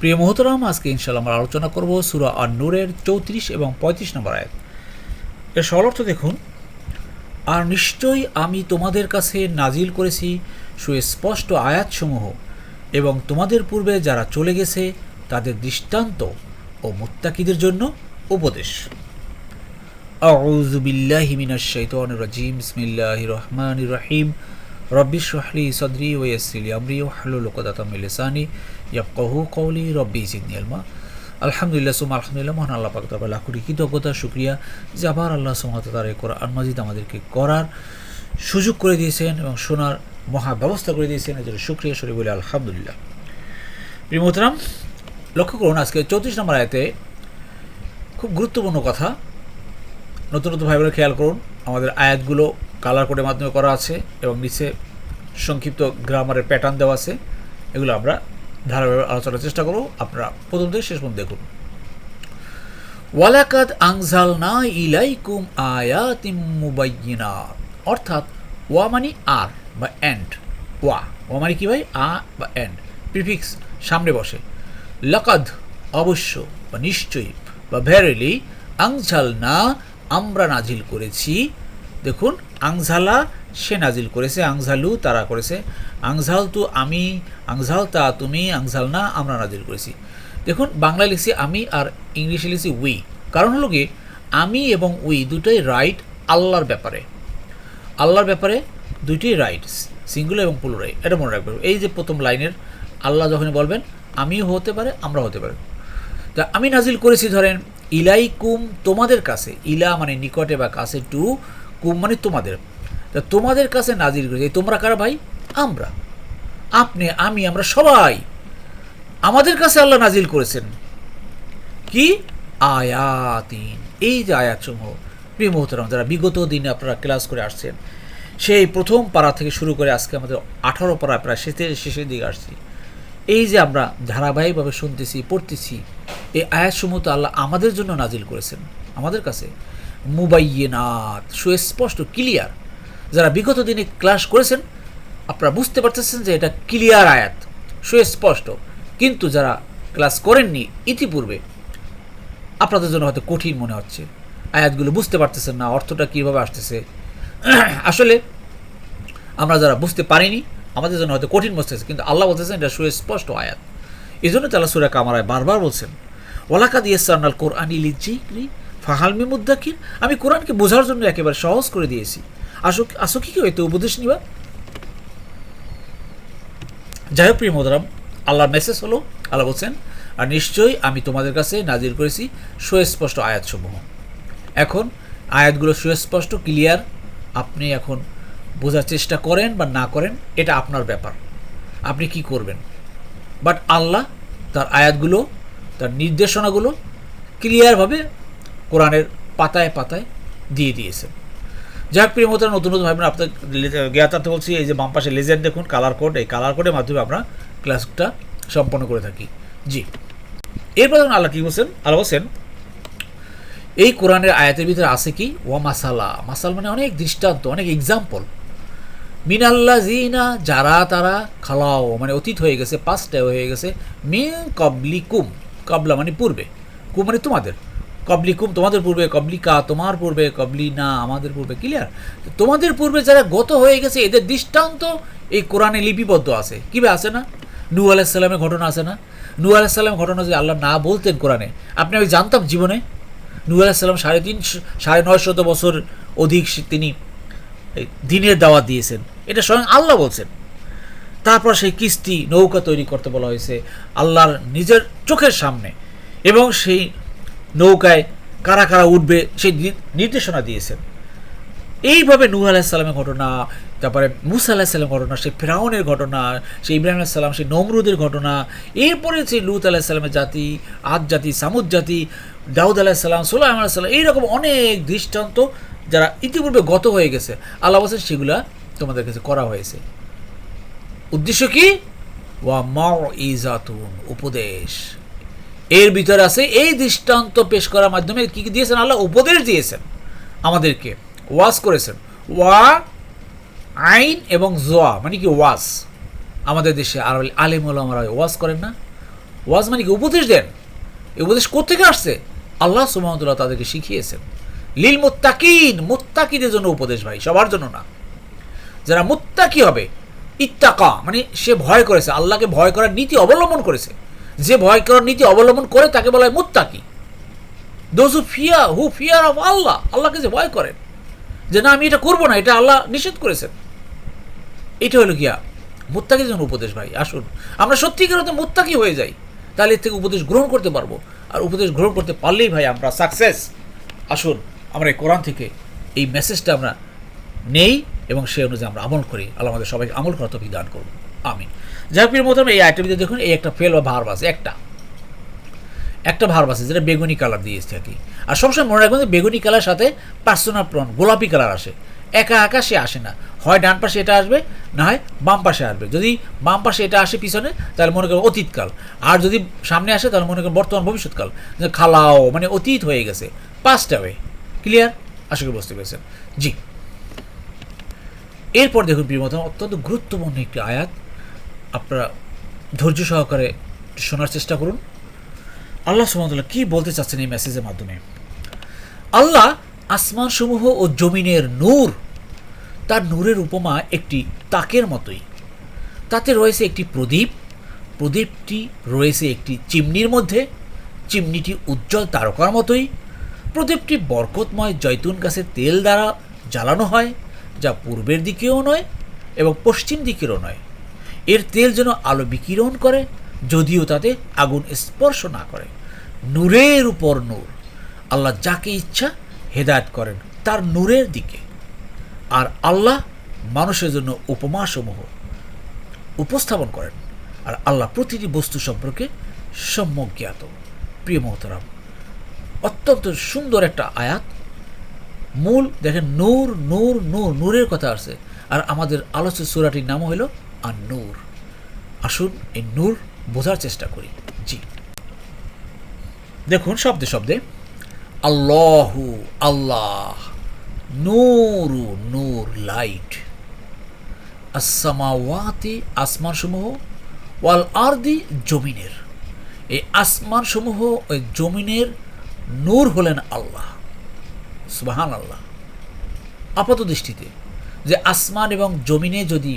প্রিয় মহতরাম, আজকে ইনশাল্লাহ আমরা আলোচনা করব সুরা আর নূরের চৌত্রিশ এবং পঁয়ত্রিশ নম্বর আয়াত। এর সরলর্থ দেখুন, আর নিশ্চয়ই আমি তোমাদের কাছে নাজিল করেছি সুস্পষ্ট আয়াতসমূহ এবং তোমাদের পূর্বে যারা চলে গেছে তাদের দৃষ্টান্ত ও মোত্তাকিদের জন্য উপদেশ। রহমান রহিম। রব্বিশ রাহলি সাদরি ওয়াইয়াসসির আমরি ওয়াহলুল ইয়াবকহু কৌলি রব্বি জিদনি আলহামদুলিল্লাহ সুম আলহামদুলিল্লাহ, মহান আল্লাহ পাক তারপর লাখুটি কৃতজ্ঞতা সুক্রিয়া যে আবার আল্লাহ সুমাত তার এই কোরআন মাজিদ আমাদেরকে করার সুযোগ করে দিয়েছেন এবং শোনার মহা ব্যবস্থা করে দিয়েছেন। এজন্য সুক্রিয়া শরীফ বলে আলহামদুলিল্লাহ। প্রিমোতরাম লক্ষ্য করুন আজকে চৌত্রিশ নম্বর আয়তে খুব গুরুত্বপূর্ণ কথা। নতুন নতুন ভাইবোরা খেয়াল করুন, আমাদের আয়াতগুলো কালার কোডের মাধ্যমে করা আছে এবং নিচে সংক্ষিপ্ত গ্রামারের প্যাটার্ন দেওয়া আছে। এগুলো আমরা ধারাবাহিক আলোচনার চেষ্টা করব। আপনারা প্রথম থেকে শেষ পর্যন্ত দেখুন। ওয়ালাকাদ আংজাল না ইলাইকুম আয়াতিম মুবাইয়িনাত অর্থাৎ, ওয়া মানে আর বা অ্যান্ড ওয়া ওয়া মানে কি ভাই? আ বা অ্যান্ড প্রিফিক্স, সামনে বসে। লাকাদ, অবশ্য বা নিশ্চয়ই বা ভ্যারেলি আংঝাল না আমরা নাজিল করেছি। দেখুন আংঝালা সে নাজিল করেছে, আংঝালু তারা করেছে। আংঝাল তু আমি, আংঝাল তা তুমি, আংঝাল না আমরা নাজিল করেছি। দেখুন, বাংলায় লিখছি আমি আর ইংলিশে লিখছি উই কারণ হলো কি, আমি এবং উই দুটোই রাইট আল্লাহর ব্যাপারে। আল্লাহর ব্যাপারে দুইটি রাইট সিঙ্গুলার এবং পুলুরাই এটা মনে রাখবেন। এই যে প্রথম লাইনের, আল্লাহ যখন বলবেন, আমিও হতে পারে আমরা হতে পারি। তা আমি নাজিল করেছি ধরেন ইলাই কুম তোমাদের কাছে। ইলা মানে নিকটে বা কাছে টু কুম মানে তোমাদের। তা তোমাদের কাছে নাজির করেছি তোমরা কারা ভাই? আমরা। আপনি, আমি, আমরা সবাই। আমাদের কাছে আল্লাহ নাজিল করেছেন। কি? আয়াতিন। এই যে আয়াতসমূহ, প্রিয় মোহতরম, যারা বিগত দিনে আপনারা ক্লাস করে আসছেন, সেই প্রথম পাড়া থেকে শুরু করে আজকে আমাদের আঠারো পাড়া প্রায় শেষের শেষের দিকে আসছি। এই যে আমরা ধারাবাহিকভাবে শুনতেছি, পড়তেছি, এই আয়াতসমূহ তো আল্লাহ আমাদের জন্য নাজিল করেছেন, আমাদের কাছে। মুবাইয়েনাথ সুস্পষ্ট, ক্লিয়ার। যারা বিগত দিনে ক্লাস করেছেন, আপনারা বুঝতে পারতেছেন যে এটা ক্লিয়ার আয়াত, সুস্পষ্ট। কিন্তু যারা ক্লাস করেননি ইতিপূর্বে, আপনাদের জন্য হয়তো কঠিন মনে হচ্ছে। আয়াতগুলো বুঝতে পারতেছেন না, অর্থটা কীভাবে আসতেছে। আসলে আমরা যারা বুঝতে পারিনি, আমাদের জন্য হয়তো কঠিন বসতেছে কিন্তু আল্লাহ বলতেছেন এটা সুস্পষ্ট আয়াত। এই জন্য তালা সুরা কামারায় বারবার বলছেন ওলাকা দিয়েছেন আল কোরআন ইলিজিক্রি ফাহালমি মুদ্দাকির আমি কোরআনকে বোঝার জন্য একেবারে সহজ করে দিয়েছি। আসো আসো কি হয়তো উপদেশ নিবা? যাই হোক প্রিয় মোদরাম আল্লাহর মেসেজ হলো, আল্লাহ বলছেন, আর নিশ্চয়ই আমি তোমাদের কাছে নাজির করেছি সুস্পষ্ট আয়াতসমূহ। এখন আয়াতগুলো সুস্পষ্ট ক্লিয়ার আপনি এখন বোঝার চেষ্টা করেন বা না করেন, এটা আপনার ব্যাপার। আপনি কি করবেন? বাট আল্লাহ তার আয়াতগুলো, তার নির্দেশনাগুলো ক্লিয়ারভাবে কোরআনের পাতায় পাতায় দিয়ে দিয়েছেন। যাক প্রিয় মতো নতুন নতুন ভাবে আপনার জ্ঞাতার্থে বলছি, এই যে বাম পাশে লেজার দেখুন কালার কোড এই কালার কোডের মাধ্যমে আমরা ক্লাসটা সম্পন্ন করে থাকি। জি। এরপর দেখুন আল্লাহ কী বলছেন? আল্লাহ বলছেন, এই কোরআনের আয়াতের ভিতরে আছে কি? ওয়া মাসালা। মাসাল মানে অনেক দৃষ্টান্ত, অনেক এক্সাম্পল মিনাল্লা জিনা যারা তারা খালাও মানে অতীত হয়ে গেছে পাঁচটা হয়ে গেছে, মিন কবলিকুম। কবলা মানে পূর্বে কুম মানে তোমাদের। কবলিকুম তোমাদের পূর্বে কবলিকা তোমার পূর্বে কবলি না, আমাদের পূর্বে ক্লিয়ার তোমাদের পূর্বে যারা গত হয়ে গেছে, এদের দৃষ্টান্ত এই কোরআনে লিপিবদ্ধ আছে। কীভাবে আছে না? নু আলাইসাল্লামের ঘটনা আছে না? নূ আলাইসাল্লাম ঘটনা যদি আল্লাহ না বলতেন কোরআনে, আপনি আমি জানতাম জীবনে। নূ আলাইসাল্লাম সাড়ে তিন সাড়ে নয় শত বছর অধিক তিনি দিনের দাওয়াত দিয়েছেন। এটা স্বয়ং আল্লাহ বলছেন। তারপর সেই কিস্তি নৌকা তৈরি করতে বলা হয়েছে আল্লাহর নিজের চোখের সামনে এবং সেই নৌকায় কারা কারা উঠবে সেই নির্দেশনা দিয়েছেন। এইভাবে নূহ আলাহিসাল্লামের ঘটনা, তারপরে মুসা আলাহিসাল্লামের ঘটনা, সেই ফেরাউনের ঘটনা, সেই ইব্রাহিম আলাহিসাল্লাম সেই নমরুদের ঘটনা, এরপরে সেই লুত আলাহিসাল্লামের জাতি, আদ জাতি, সামুদ জাতি, দাউদ আলাহিসাল্লাম সোলাম আলাহিসাল্লাম এইরকম অনেক দৃষ্টান্ত যারা ইতিপূর্বে গত হয়ে গেছে। আল্লাহ বলছেন সেগুলা তোমাদের কাছে করা হয়েছে। উদ্দেশ্য কি? ওয়া মাও ইজাতুন উপদেশ। এর ভিতরে আছে এই দৃষ্টান্ত পেশ করার মাধ্যমে কি কি দিয়েছেন? আল্লাহ উপদেশ দিয়েছেন আমাদেরকে। ওয়াজ করেছেন। ওয়া, আইন এবং জোয়া মানে কি ওয়াজ? আমাদের দেশে আর আলেম আমরা ওয়াজ করেন না। ওয়াজ মানে কি উপদেশ দেন। এই উপদেশ কোথেকে আসছে? আল্লাহ সুমতুল্লাহ তাদেরকে শিখিয়েছেন। লীল মুত্তাকিন, মুত্তাকিদের জন্য উপদেশ ভাই, সবার জন্য না। যারা মুত্তাকি হবে, ইত্তাকা মানে সে ভয় করেছে, আল্লাহকে ভয় করার নীতি অবলম্বন করেছে। যে ভয় করার নীতি অবলম্বন করে তাকে বলা হয় মুত্তাকি। Those who fear who fear of Allah আল্লাহকে যে ভয় করেন, যে না, আমি এটা করব না, এটা আল্লাহ নিষেধ করেছেন। এটা হলো গিয়া মুত্তাকি জন্য উপদেশ ভাই, আসুন। আমরা সত্যিকার অর্থে মুত্তাকি হয়ে যাই, তাহলে এর থেকে উপদেশ গ্রহণ করতে পারব। আর উপদেশ গ্রহণ করতে পারলেই ভাই আমরা সাকসেস আসুন, আমরা এই কোরআন থেকে এই মেসেজটা আমরা নেই এবং সেই অনুযায়ী আমরা আমল করি। আল্লাহ আমাদের সবাইকে আমল করা তো দান করুন। আমি হোক মতো এই আইটেমটিতে দেখুন, এই একটা ফেল বা ভার্ব আছে, একটা। একটা ভার্ব আছে, যেটা বেগুনি কালার দিয়ে থাকি আর সবসময় মনে রাখবেন বেগুনি কালার সাথে পার্সোনাল প্রন গোলাপি কালার আসে। একা একা সে আসে না। হয় ডান পাশে এটা আসবে, না হয় বাম পাশে আসবে। যদি বাম পাশে এটা আসে পিছনে, তাহলে মনে করেন অতীতকাল। আর যদি সামনে আসে, তাহলে মনে করেন বর্তমান ভবিষ্যৎকাল। খালাও মানে অতীত হয়ে গেছে পাস্ট হবে ক্লিয়ার আশা করি বুঝতে পেরেছেন। জি। এরপর দেখুন প্রিয়মতম অত্যন্ত গুরুত্বপূর্ণ একটি আয়াত। আপনারা ধৈর্য সহকারে শোনার চেষ্টা করুন। আল্লাহ সুমতলা কি বলতে চাচ্ছেন এই মেসেজের মাধ্যমে? আল্লাহ আসমান সমূহ ও জমিনের নূর, তার নূরের উপমা একটি তাকের মতোই। তাতে রয়েছে একটি প্রদীপ, প্রদীপটি রয়েছে একটি চিমনির মধ্যে, চিমনিটি উজ্জ্বল তারকার মতোই। প্রদীপটি বরকতময় জৈতুন গাছের তেল দ্বারা জ্বালানো হয়, যা পূর্বের দিকেও নয় এবং পশ্চিম দিকেরও নয়। এর তেল যেন আলো বিকিরণ করে, যদিও তাতে আগুন স্পর্শ না করে। নূরের উপর নূর। আল্লাহ যাকে ইচ্ছা হেদায়ত করেন তার নূরের দিকে। আর আল্লাহ মানুষের জন্য উপমাসমূহ উপস্থাপন করেন। আর আল্লাহ প্রতিটি বস্তু সম্পর্কে সম্যক জ্ঞাত। প্রিয় মহতরাম, অত্যন্ত সুন্দর একটা আয়াত। মূল দেখেন, নূর নূর নূর, নূরের কথা আছে আর আমাদের আলোচ্য সুরাটির নাম হলো আর নূর। আসুন এই নূর বোঝার চেষ্টা করি। জি। দেখুন শব্দে শব্দে, আল্লাহু আল্লাহ, নূরু নূর লাইট, আসসামাওয়াতি আসমানসমূহ, ওয়াল আরদি জমিনের। এই আসমানসমূহ, ওই জমিনের নূর হলেন আল্লাহ। সুবাহান আল্লাহ আপাত দৃষ্টিতে যে আসমান এবং জমিনে যদি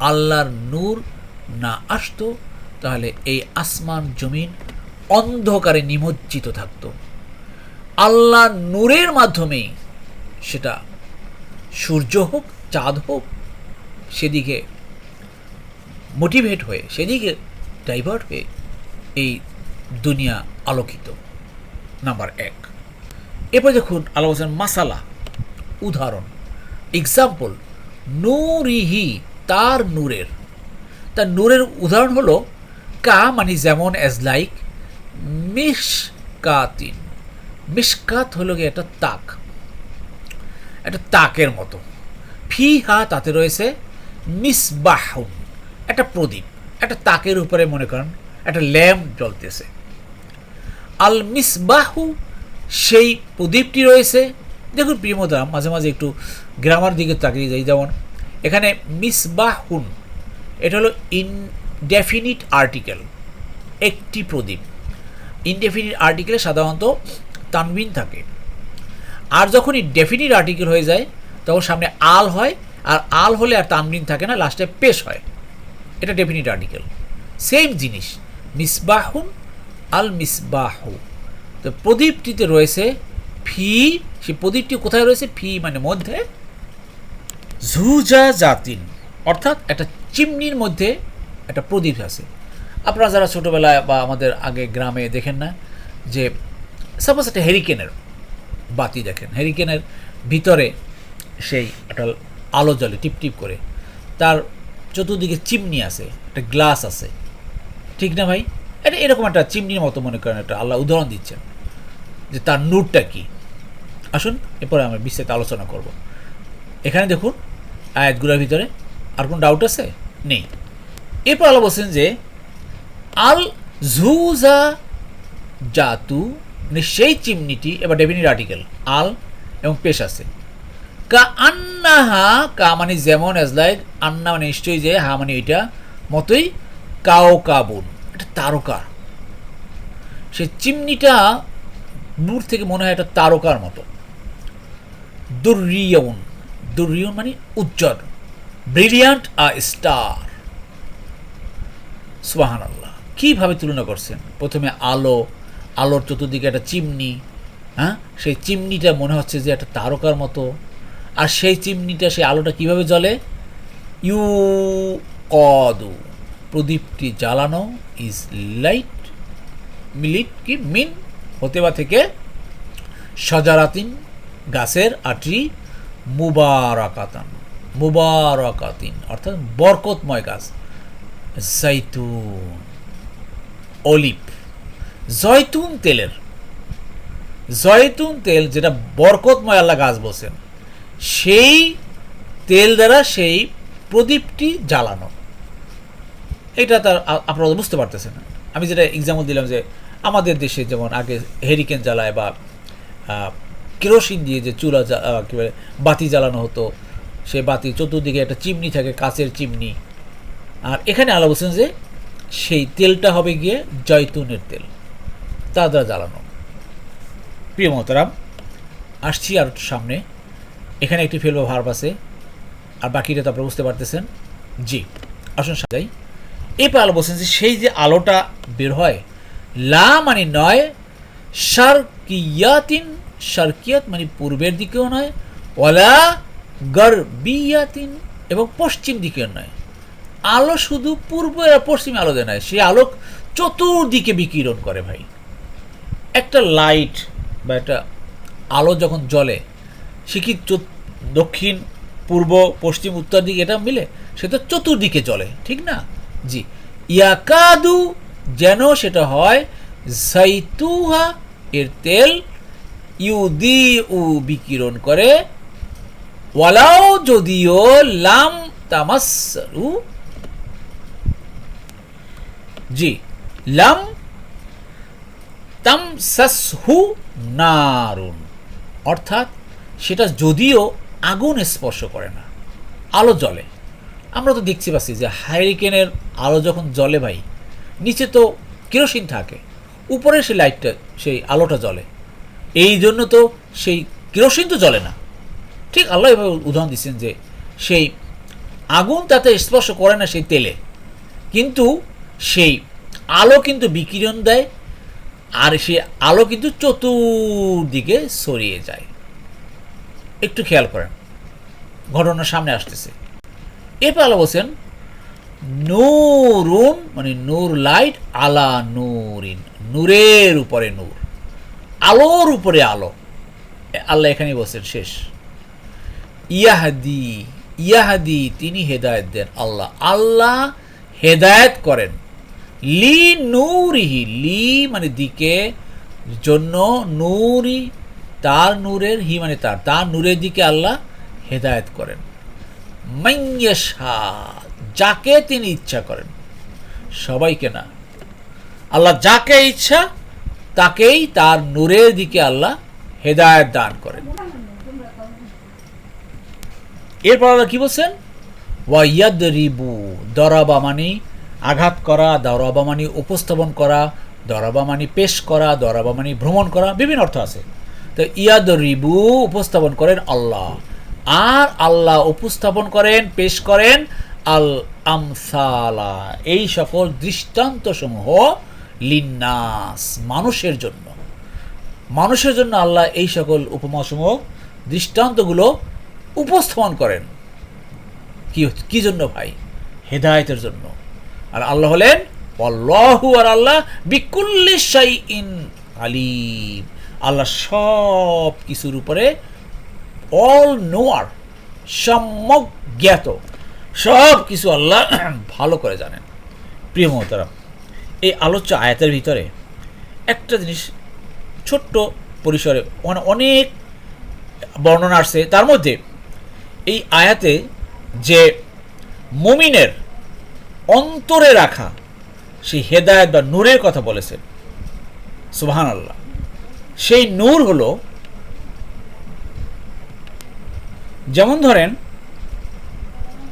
আল্লাহর নূর না আসতো, তাহলে এই আসমান জমিন অন্ধকারে নিমজ্জিত থাকত। আল্লাহ নূরের মাধ্যমেই সেটা সূর্য হোক, চাঁদ হোক, সেদিকে মোটিভেট হয়ে, সেদিকে ডাইভার্ট হয়ে এই দুনিয়া আলোকিত। নাম্বার এক। এরপর দেখুন আল্লাহ মাসালা, উদাহরণ এক্সাম্পল নূরিহি তার নূরের। তার নূরের উদাহরণ হলো, কা মানে যেমন অ্যাজ লাইক মিসকাতিন মিসকাত হলো গিয়ে একটা তাক। একটা তাকের মতো। ফি হা তাতে রয়েছে মিসবাহুন, একটা প্রদীপ। একটা তাকের উপরে মনে করেন, একটা ল্যাম্প জ্বলতেছে। আল মিসবাহু, সেই প্রদীপটি রয়েছে। দেখুন প্রিয়মদা মাঝে মাঝে একটু গ্রামার দিকে তাকিয়ে যাই, যেমন এখানে মিসবাহুন, এটা হলো ইনডেফিনিট আর্টিকেল একটি প্রদীপ। ইনডেফিনিট আর্টিকেলে সাধারণত তানবিন থাকে। আর যখনই ডেফিনিট আর্টিকেল হয়ে যায়, তখন সামনে আল হয়, আর আল হলে আর তানবিন থাকে না লাস্টে পেশ হয়। এটা ডেফিনিট আর্টিকেল সেম জিনিস, মিসবাহুন আল মিসবাহু। তো প্রদীপটিতে রয়েছে ফি, সে প্রদীপটি কোথায় রয়েছে? ফি মানে মধ্যে ঝুজা জাতিন, অর্থাৎ একটা চিমনির মধ্যে একটা প্রদীপ আছে। আপনারা যারা ছোটোবেলায় বা আমাদের আগে গ্রামে দেখেন না, যে সাপোজ একটা হেরিকেনের বাতি দেখেন হেরিকেনের ভিতরে সেই একটা আলো জ্বলে, টিপ টিপ করে। তার চতুর্দিকে চিমনি আছে, একটা গ্লাস আছে। ঠিক না ভাই? এটা এরকম একটা চিমনির মতো মনে করেন একটা আল্লাহ উদাহরণ দিচ্ছেন, যে তার নূরটা কি? আসুন, এরপরে আমরা বিস্তারিত আলোচনা করব। এখানে দেখুন আয়াতগুলোর ভিতরে আর কোনো ডাউট আছে? নেই। এরপর আল্লাহ বলছেন যে, আল ঝুজা জাতু মানে সেই চিমনিটি, এবার ডেফিনিট আর্টিকেল আল এবং পেশ আছে। কা আন্নাহা, কা মানে যেমন এজ লাইক আন্না মানে নিশ্চয়ই যে, হা মানে এটা মতোই কাও কাবুন এটা তারকা। সে চিমনিটা দূর থেকে মনে হয় একটা তারকার মতো। দুর্রিয়ন দুর্রিয়ন মানে উজ্জ্বল ব্রিলিয়ান্ট আ স্টার সুবাহান আল্লাহ কীভাবে তুলনা করছেন? প্রথমে আলো, আলোর চতুর্দিকে একটা চিমনি হ্যাঁ? সেই চিমনিটা মনে হচ্ছে যে একটা তারকার মতো। আর সেই চিমনিটা, সেই আলোটা কীভাবে জ্বলে? ইউ কদু। প্রদীপটি জ্বালানো ইজ লাইট মিলিট কি? মিন হতে বা থেকে সজারাতিন গাছের আটি মুবারাকাতান, মুবারাকাতিন, অর্থাৎ বরকতময় গাছ। জৈতুন অলিভ জয়তুন তেলের। জয়তুন তেল যেটা বরকতময় আল্লাহ গাছ বলছেন, সেই তেল দ্বারা সেই প্রদীপটি জ্বালানো। এটা তার আপনারা বুঝতে পারতেছেন। না আমি যেটা এক্সাম্পল দিলাম যে আমাদের দেশে যেমন আগে হেরিকেন জ্বালায় বা কেরোসিন দিয়ে যে চুলা কী বলে, বাতি জ্বালানো হতো সেই বাতি চতুর্দিকে একটা চিমনি থাকে, কাচের চিমনি। আর এখানে আলো বলছেন যে সেই তেলটা হবে গিয়ে জয়তুনের তেল। তা দ্বারা জ্বালানো। প্রিয় মহতারাম, আসছি আর সামনে। এখানে একটি ফেলব ভার্ব আছে, আর বাকিটা তো আপনারা বুঝতে পারতেছেন। জি, আসুন সাজাই এরপর আলো বলছেন যে সেই যে আলোটা বের হয়, লা মানে নয় শারকিয়াতিন শারকিয়াত মানে পূর্বের দিকেও নয় ওলা গরবিয়াতিন এবং পশ্চিম দিকেও নয়। আলো শুধু পূর্ব পশ্চিমে আলো দেয় নয় সেই আলোক চতুর্দিকে বিকিরণ করে ভাই। একটা লাইট বা একটা আলো যখন জ্বলে, সে কি দক্ষিণ, পূর্ব, পশ্চিম, উত্তর দিকে এটা মিলে? সে তো চতুর্দিকে জ্বলে, ঠিক না? জি। ইয়াকাদু যেন সেটা হয়, জাইতুহা, এর তেল ইউদি উ বিকিরণ করে ওয়ালাও যদিও লাম তামাসরু জি, লাম তামসাসহু নারুন। অর্থাৎ সেটা যদিও আগুন স্পর্শ করে না, আলো জ্বলে। আমরা তো দেখছি পাচ্ছি যে হাইরিকেনের আলো যখন জ্বলে ভাই, নিচে তো কেরোসিন থাকে, উপরে সেই লাইটটা, সেই আলোটা জ্বলে। এই জন্য তো সেই কেরোসিন তো জ্বলে না। ঠিক আল্লাহ এভাবে উদাহরণ দিচ্ছেন যে সেই আগুন তাতে স্পর্শ করে না সেই তেলে। কিন্তু সেই আলো কিন্তু বিকিরণ দেয় আর সে আলো কিন্তু চতুর্দিকে ছড়িয়ে যায়। একটু খেয়াল করেন, ঘটনা সামনে আসতেছে। এরপর আলো বলছেন, নূরুন মানে নূর লাইট, আলা নূরিন, নূরের উপরে নূর। আলোর উপরে আলো। আল্লাহ এখানে বলছেন, শেষ। ইয়াহাদি ইয়াহাদি, তিনি হেদায়েত দেন আল্লাহ। আল্লাহ হেদায়েত করেন। লি নূরিহি, লি মানে দিকে, জন্য নূরি, তার নূরের, হি মানে তার। তার নূরের দিকে আল্লাহ হেদায়ত করেন। মাইয়াশা, যাকে তিনি ইচ্ছা করেন, সবাইকে না। আল্লাহ যাকে ইচ্ছা তাকেই তার নূরের দিকে আল্লাহ হেদায়েত দান করেন। এরপর আল্লাহ কি বলছেন? ওয়াইয়াদ রিবু দরাবা মানে আঘাত করা, দরাবা মানে উপস্থাপন করা, দরাবা মানে পেশ করা, দরাবা মানে ভ্রমণ করা, বিভিন্ন অর্থ আছে। তো ইয়াদ রিবু উপস্থাপন করেন আল্লাহ। আর আল্লাহ উপস্থাপন করেন, পেশ করেন আল আমসালা এই সকল দৃষ্টান্তসমূহ লিন্নাস, মানুষের জন্য। মানুষের জন্য আল্লাহ এই সকল উপমাসমূহ, দৃষ্টান্তগুলো উপস্থাপন করেন। কি কি জন্য ভাই? হেদায়েতের জন্য। আর আল্লাহ হলেন অল্লাহু আর আল্লাহ বিকুল্লি ইন আলিম। আল্লাহ সব কিছুর উপরে অল নোয়ার, সম্যক জ্ঞাত। সব কিছু আল্লাহ ভালো করে জানেন। প্রিয় মহতারাম এই আলোচ্য আয়াতের ভিতরে একটা জিনিস ছোট্ট পরিসরে মানে অনেক বর্ণনা আসছে। তার মধ্যে এই আয়াতে যে মুমিনের অন্তরে রাখা সেই হেদায়ত বা নূরের কথা বলেছেন সুবহান আল্লাহ সেই নূর হলো যেমন ধরেন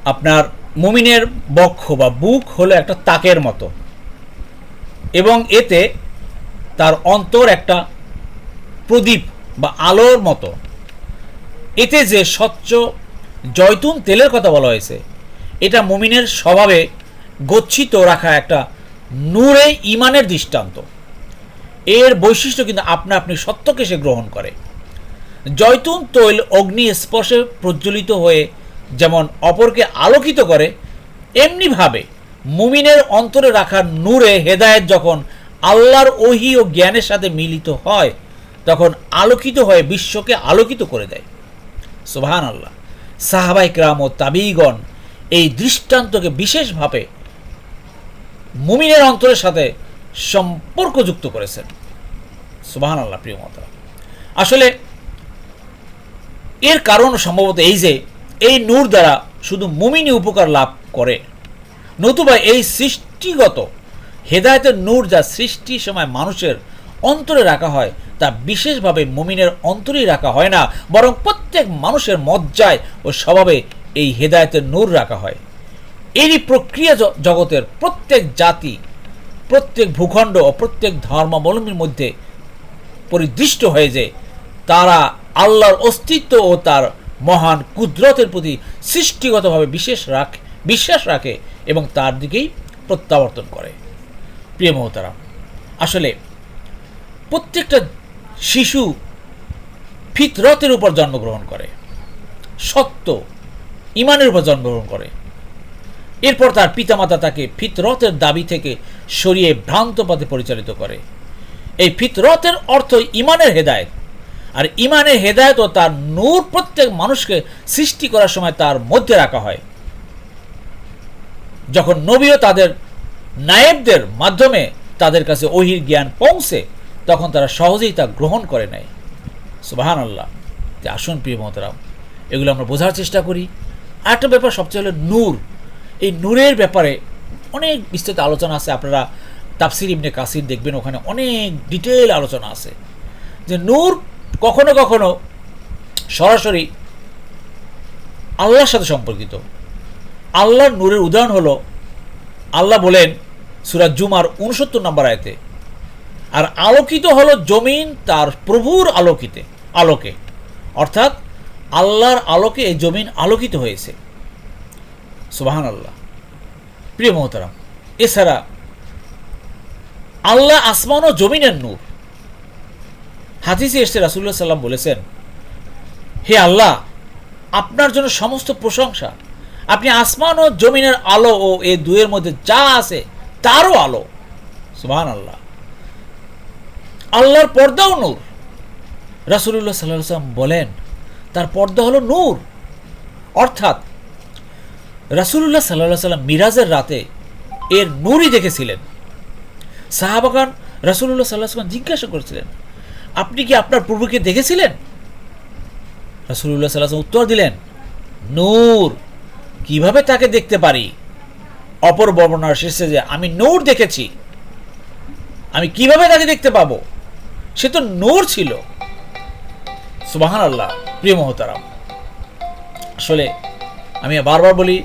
আপনার মুমিনের বক্ষ বা বুক হলো একটা তাকের মতো। এতে তার অন্তর একটা প্রদীপ বা আলোর মতো। এতে যে স্বচ্ছ জয়তুন তেলের কথা বলা হয়েছে, এটা মুমিনের স্বভাবে গচ্ছিত রাখা একটা নূরে ইমানের দৃষ্টান্ত। এর বৈশিষ্ট্য কিন্তু আপনা আপনি সত্যকে সে গ্রহণ করে। জয়তুন তৈল অগ্নি স্পর্শে প্রজ্বলিত হয়ে যেমন অপরকে আলোকিত করে, এমনিভাবে মুমিনের অন্তরে রাখা নূরে হেদায়েত যখন আল্লাহর ওহি ও জ্ঞানের সাথে মিলিত হয়, তখন আলোকিত হয়ে বিশ্বকে আলোকিত করে দেয়। সুবহান আল্লাহ সাহাবাই ক্রাম ও তাবিগণ এই দৃষ্টান্তকে বিশেষভাবে মুমিনের অন্তরের সাথে সম্পর্কযুক্ত করেছেন। সুবহান আল্লাহ প্রিয় মত আসলে এর কারণ সম্ভবত এই যে, এই নূর দ্বারা শুধু মুমিনই উপকার লাভ করে। নতুবা এই সৃষ্টিগত হেদায়তের নূর যা সৃষ্টির সময় মানুষের অন্তরে রাখা হয়, তা বিশেষভাবে মুমিনের অন্তরেই রাখা হয় না, বরং প্রত্যেক মানুষের মজ্জায় ও স্বভাবে এই হেদায়তের নূর রাখা হয়। এরই প্রক্রিয়া জগতের প্রত্যেক জাতি, প্রত্যেক ভূখণ্ড ও প্রত্যেক ধর্মাবলম্বীর মধ্যে পরিদৃষ্ট হয়ে যে তারা আল্লাহর অস্তিত্ব ও তার মহান কুদরতের প্রতি সৃষ্টিগতভাবে বিশেষ রাখ বিশ্বাস রাখে এবং তার দিকেই প্রত্যাবর্তন করে। প্রিয় মহতারাম আসলে প্রত্যেকটা শিশু ফিতরতের উপর জন্মগ্রহণ করে, সত্য ইমানের উপর জন্মগ্রহণ করে। এরপর তার পিতামাতা তাকে ফিতরতের দাবি থেকে সরিয়ে ভ্রান্ত পথে পরিচালিত করে। এই ফিতরতের অর্থ ইমানের হেদায়েত। আর ইমানের হেদায়েত ও তার নূর প্রত্যেক মানুষকে সৃষ্টি করার সময় তার মধ্যে রাখা হয়। যখন নবীও তাদের নায়েবদের মাধ্যমে তাদের কাছে ওহির জ্ঞান পৌঁছে, তখন তারা সহজেই তা গ্রহণ করে নেয়। সুবাহান আল্লাহ যে আসুন প্রিয় মহতরাম, এগুলো আমরা বোঝার চেষ্টা করি। আরেকটা ব্যাপার সবচেয়ে হলো নূর। এই নূরের ব্যাপারে অনেক বিস্তৃত আলোচনা আছে। আপনারা তাফসির ইবনে কাসির দেখবেন, ওখানে অনেক ডিটেল আলোচনা আছে। যে নূর কখনো কখনো সরাসরি আল্লাহর সাথে সম্পর্কিত। আল্লাহর নূরের উদাহরণ হলো, আল্লাহ বলেন সুরাজ জুমার উনসত্তর নম্বর আয়তে, আর আলোকিত হলো জমিন তার প্রভুর আলোকিতে, আলোকে। অর্থাৎ আল্লাহর আলোকে এই জমিন আলোকিত হয়েছে। সুবাহান আল্লাহ প্রিয় মহতারাম, এছাড়া আল্লাহ আসমান ও জমিনের নূর। হাদিসে এসে রাসুল্লাহ সাল্লাম বলেছেন, হে আল্লাহ, আপনার জন্য সমস্ত প্রশংসা আপনি আসমান ও জমিনের আলো ও এ দুয়ের মধ্যে যা আছে, তারও আলো। সুবাহান আল্লাহ আল্লাহর পর্দাও নূর। রাসুল্লাহ সাল্লাহ সাল্লাম বলেন, তার পর্দা হলো নূর। অর্থাৎ রাসুল্লাহ সাল্লাহ সাল্লাম মিরাজের রাতে এর নূরই দেখেছিলেন। সাহাবাগান রাসুল্লাহ সাল্লাহ সাল্লাম জিজ্ঞাসা করেছিলেন, আপনি কি আপনার পূর্বকে দেখেছিলেন? রাসুল্লাহ সাল্লাহ উত্তর দিলেন, নূর। কীভাবে তাকে দেখতে পারি? অপর বর্ণনার শেষে যে, আমি নূর দেখেছি। আমি কীভাবে তাকে দেখতে পাবো? সে তো নূর ছিল। সুবাহান আল্লাহ প্রিয় মহতারাম। আসলে আমি বারবার বলি,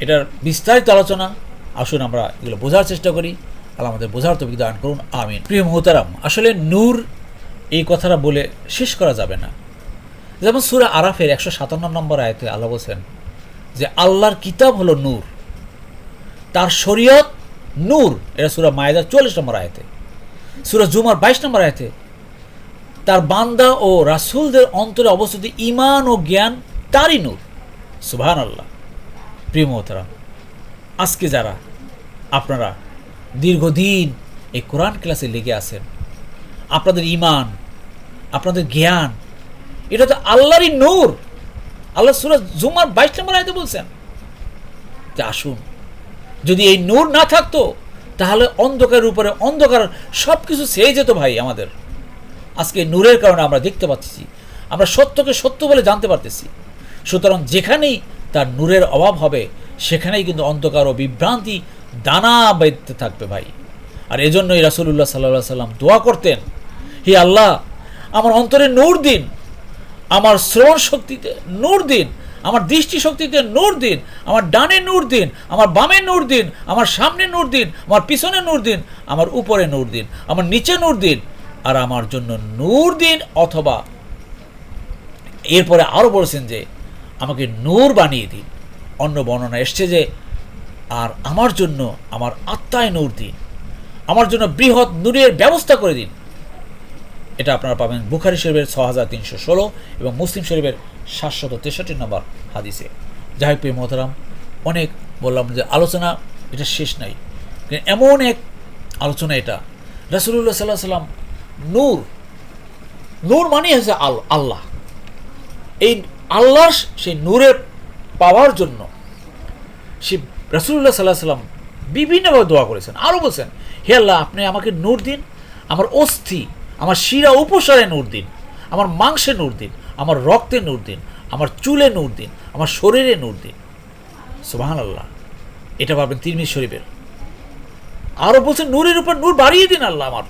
এটার বিস্তারিত আলোচনা, আসুন আমরা এগুলো বোঝার চেষ্টা করি। আল্লাহ আমাদের বোঝার তো দান করুন, আমিন। প্রিয় মহতারাম, আসলে নূর এই কথাটা বলে শেষ করা যাবে না। যেমন সুরা আরাফের একশো সাতান্ন নম্বর আয়তে আল্লাহ বলছেন যে আল্লাহর কিতাব হলো নূর। তার শরীয়ত নূর। এটা সুরা মায়েদার চল্লিশ নম্বর আয়তে। সুরা জুমার বাইশ নম্বর আয়তে। তার বান্দা ও রাসূলদের অন্তরে অবস্থিত ইমান ও জ্ঞান তারই নূর। সুবহান আল্লাহ প্রিয় মোহতারাম, আজকে যারা আপনারা দীর্ঘদিন এই কোরআন ক্লাসে লেগে আছেন, আপনাদের ইমান আপনাদের জ্ঞান, এটা তো আল্লাহরই নূর। আল্লাহ সুরাজ জুমার বাইশ নম্বর আয়তে বলছেন যে আসুন, যদি এই নূর না থাকতো, তাহলে অন্ধকারের উপরে অন্ধকার সব কিছু ছেয়ে যেত ভাই আমাদের। আজকে নূরের কারণে আমরা দেখতে পাচ্ছি, আমরা সত্যকে সত্য বলে জানতে পারতেছি। সুতরাং যেখানেই তার নূরের অভাব হবে, সেখানেই কিন্তু অন্ধকার ও বিভ্রান্তি দানা বেঁধতে থাকবে ভাই। আর এজন্যই রাসুল্লাহ সাল্লাহ সাল্লাম দোয়া করতেন, হে আল্লাহ, আমার অন্তরে নূর দিন। আমার শ্রবণ শক্তিতে নূর দিন, আমার দৃষ্টি শক্তিতে নূর দিন, আমার ডানে নূর দিন, আমার বামে নূর দিন, আমার সামনে নূর দিন, আমার পিছনে নূর দিন, আমার উপরে নূর দিন, আমার নিচে নূর দিন, আর আমার জন্য নূর দিন অথবা এরপরে আরও বলেছেন যে, আমাকে নূর বানিয়ে দিন। অন্য বর্ণনা এসছে যে, আর আমার জন্য আমার আত্মায় নূর দিন, আমার জন্য বৃহৎ নূরের ব্যবস্থা করে দিন। এটা আপনারা পাবেন বুখারি শরীফের ছ হাজার তিনশো ষোলো এবং মুসলিম শরীফের সাতশত তেষট্টি নম্বর হাদিসে। যাই প্রিয় মোহতারাম, অনেক বললাম যে আলোচনা, এটা শেষ নাই। এমন এক আলোচনা এটা রাসুল্লাহ সাল্লাহ সাল্লাম নূর নূর মানে হচ্ছে আল, আল্লাহ। এই আল্লাহর সেই নূরের পাওয়ার জন্য সে রাসুল্লাহ সাল্লাহ সাল্লাম বিভিন্নভাবে দোয়া করেছেন। আরও বলছেন, হে আল্লাহ, আপনি আমাকে নূর দিন, আমার অস্থি আমার শিরা উপসারে নূর দিন, আমার মাংসে নূর দিন, আমার রক্তে নূর দিন, আমার চুলে নূর দিন, আমার শরীরে নূর দিন। আল্লাহ এটা পাবেন তিরমিজ শরীফের। আরও বলছেন নূরের উপর নূর বাড়িয়ে দিন আল্লাহ আমার।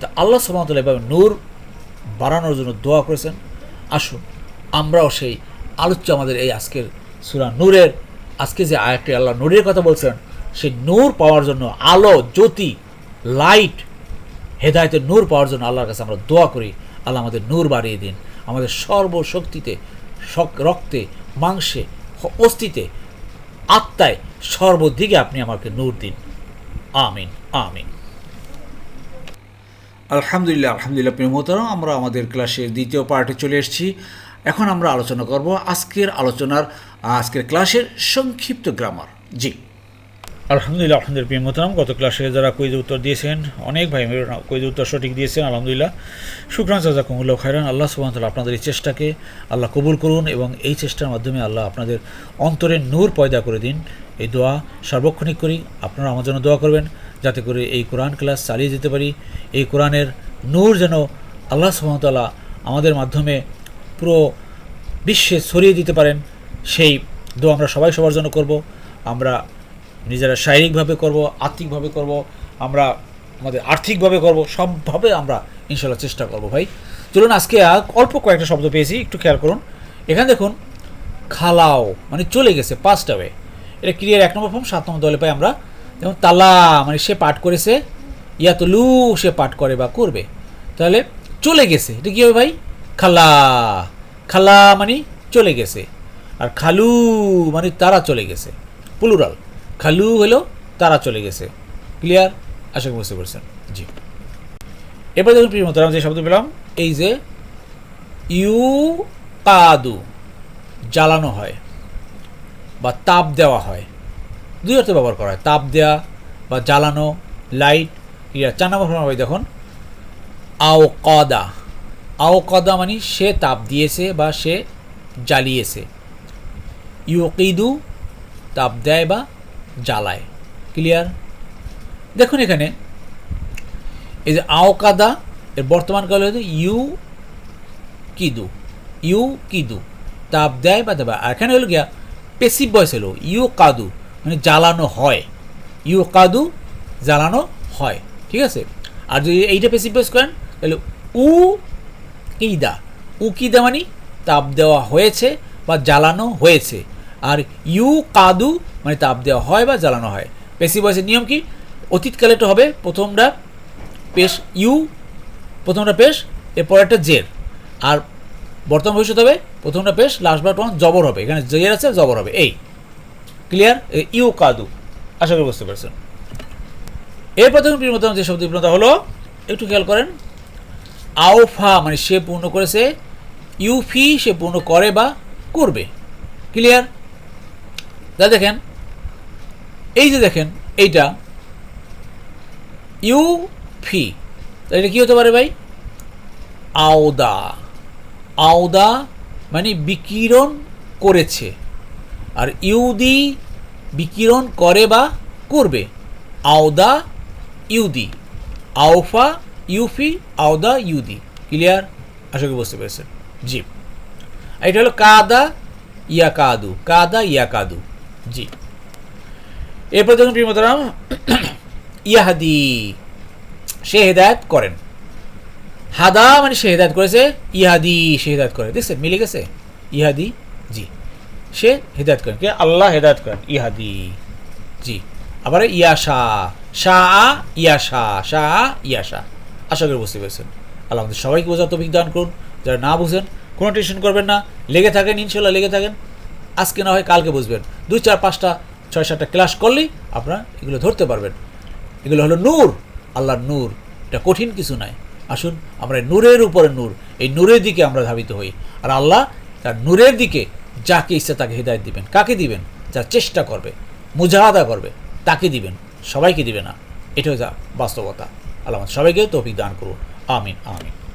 তা আল্লাহ সুবাহতাল্লাহ এভাবে নূর বাড়ানোর জন্য দোয়া করেছেন। আসুন, আমরাও সেই আলোচ্য আমাদের এই আজকের সুরা নূরের, আজকে যে আয়াতটি আল্লাহ নূরের কথা বলছেন, সেই নূর পাওয়ার জন্য আলো, জ্যোতি লাইট হেদায়তের নূর পাওয়ার জন্য আল্লাহর কাছে আমরা দোয়া করি। আল্লাহ আমাদের নূর বাড়িয়ে দিন। আমাদের সর্বশক্তিতে রক্তে, মাংসে, অস্থিতে, আত্মায় সর্বদিকে আপনি আমাকে নূর দিন। আমিন আমিন। আলহামদুলিল্লাহ আলহামদুলিল্লাহ প্রিয় আমরা আমাদের ক্লাসের দ্বিতীয় পার্টে চলে এসেছি। এখন আমরা আলোচনা করব আজকের আলোচনার আজকের ক্লাসের সংক্ষিপ্ত গ্রামার জি। আলহামদুলিল্লাহ আলহামদুলিল্লাহ, প্রিয় মোহতারাম, গত ক্লাসে যারা কুইজ উত্তর দিয়েছেন, অনেক ভাই কুইজ উত্তর সঠিক দিয়েছেন, আলহামদুলিল্লাহ। শুক্রান সাজা কুমুল্লাহ খায়রান। আল্লাহ সুবাহতাল্লাহ আপনাদের এই চেষ্টাকে আল্লাহ কবুল করুন এবং এই চেষ্টার মাধ্যমে আল্লাহ আপনাদের অন্তরে নূর পয়দা করে দিন। এই দোয়া সার্বক্ষণিক করি, আপনারা আমার জন্য দোয়া করবেন, যাতে করে এই কোরআন ক্লাস চালিয়ে যেতে পারি। এই কোরআনের নূর যেন আল্লাহ সুবাহতাল্লাহ আমাদের মাধ্যমে পুরো বিশ্বে ছড়িয়ে দিতে পারেন, সেই দোয়া আমরা সবাই সবার জন্য করব। আমরা নিজেরা শারীরিকভাবে করব আর্থিকভাবে করব, আমরা আমাদের আর্থিকভাবে করব, সবভাবে আমরা ইনশাল্লাহ চেষ্টা করব ভাই। চলুন আজকে অল্প কয়েকটা শব্দ পেয়েছি, একটু খেয়াল করুন। এখানে দেখুন, খালাও মানে চলে গেছে পাঁচটা ওয়ে এটা ক্রিয়ার এক নম্বর ফর্ম সাত নম্বর দলে পাই আমরা। যেমন তালা মানে সে পাঠ করেছে ইয়া তো লু সে পাঠ করে বা করবে। তাহলে চলে গেছে, এটা কী হবে ভাই? খালা খালা মানে চলে গেছে। আর খালু মানে তারা চলে গেছে প্লুরাল খালু হলো, তারা চলে গেছে। ক্লিয়ার আশা করি বুঝতে পারছেন। জি। এবার দেখুন প্রিয় মতো যে শব্দ পেলাম, এই যে ইউ কাদু, জ্বালানো হয় বা তাপ দেওয়া হয়। দুই অর্থে ব্যবহার করা হয়, তাপ দেওয়া বা জ্বালানো লাইট ইয়া চার নম্বর হয় দেখুন, আও কদা। আও কদা মানে সে তাপ দিয়েছে বা সে জ্বালিয়েছে। ইউকিদু তাপ দেয় বা জ্বালায়। ক্লিয়ার দেখুন এখানে, এই যে আওকাদা এর বর্তমান কালে হচ্ছে ইউ কিদু ইউ কিদু তাপ দেয় বা দেবা আর এখানে হলো গিয়া পেসিভ বয়স হলো, ইউ কাদু মানে জ্বালানো হয়। ইউ কাদু, জ্বালানো হয়। ঠিক আছে? আর যদি এইটা পেসিভ বয়স করেন, তাহলে উ কিদা উকিদা মানে তাপ দেওয়া হয়েছে বা জ্বালানো হয়েছে। আর ইউ কাদু মানে তাপ দেওয়া হয় বা জ্বালানো হয়। পেসিভ ভয়েসের নিয়ম কি? অতীতকালে এটা হবে, প্রথমটা পেশ ইউ, প্রথমটা পেশ, এরপর একটা জের। আর বর্তমান ভবিষ্যৎ হবে, প্রথমটা পেশ লাস্ট বার তখন জবর হবে। এখানে জের আছে, জবর হবে। এই ক্লিয়ার ইউ কাদু। আশা করি বুঝতে পারছেন। এরপর দেখুন প্রিয়তম যে শব্দ বিপ্লতা হলো, একটু খেয়াল করেন। আওফা মানে সে পূর্ণ করেছে ইউফি সে পূর্ণ করে বা করবে। ক্লিয়ার যা দেখেন, এই যে দেখেন, এইটা ইউ ফি এটা কি হতে পারে ভাই? আওদা আওদা মানে বিকিরণ করেছে, আর ইউদি বিকিরণ করে বা করবে, আওদা ইউদি আওফা ইউফি আওদা ইউদি ক্লিয়ার? আশা করি বুঝতে পেরেছেন। জি এটা হলো কাদা ইয়া কাদু কাদা ইয়া কাদু জি। এরপর দেখুন প্রিয়মতরাম ইয়াহাদি সে হেদায়ত করেন। হাদা মানে সে হেদায়ত করেছে ইহাদি সে হেদায়ত করে। দেখছেন, মিলে গেছে? ইহাদি জি। সে হেদায়ত করেন। কে? আল্লাহ হেদায়ত করেন ইহাদি জি। আবার ইয়াশা শাহ ইয়াশা শাহ ইয়াশা। আশা করি বুঝতে পেরেছেন। আল্লাহ আমাদের সবাইকে বোঝার তফিক দান করুন। যারা না বুঝেন, কোনো টেনশন করবেন না। লেগে থাকেন ইনশাল্লাহ লেগে থাকেন। আজকে না হয় কালকে বুঝবেন। দুই, চার, পাঁচটা, ছয়, সাতটা ক্লাস করলেই আপনারা এগুলো ধরতে পারবেন। এগুলো হলো নূর। আল্লাহর নূর। এটা কঠিন কিছু নয়। আসুন, আমরা নূরের উপরে নূর। এই নূরের দিকে আমরা ধাবিত হই। আর আল্লাহ তার নূরের দিকে যাকে ইচ্ছা তাকে হৃদায়ত দিবেন। কাকে দিবেন? যার চেষ্টা করবে। মুজাহাদা করবে। তাকে দিবেন। সবাইকে দিবে না। এটাও যা বাস্তবতা। আল্লাহ সবাইকে তৌফিক দান করুন। আমিন আমিন।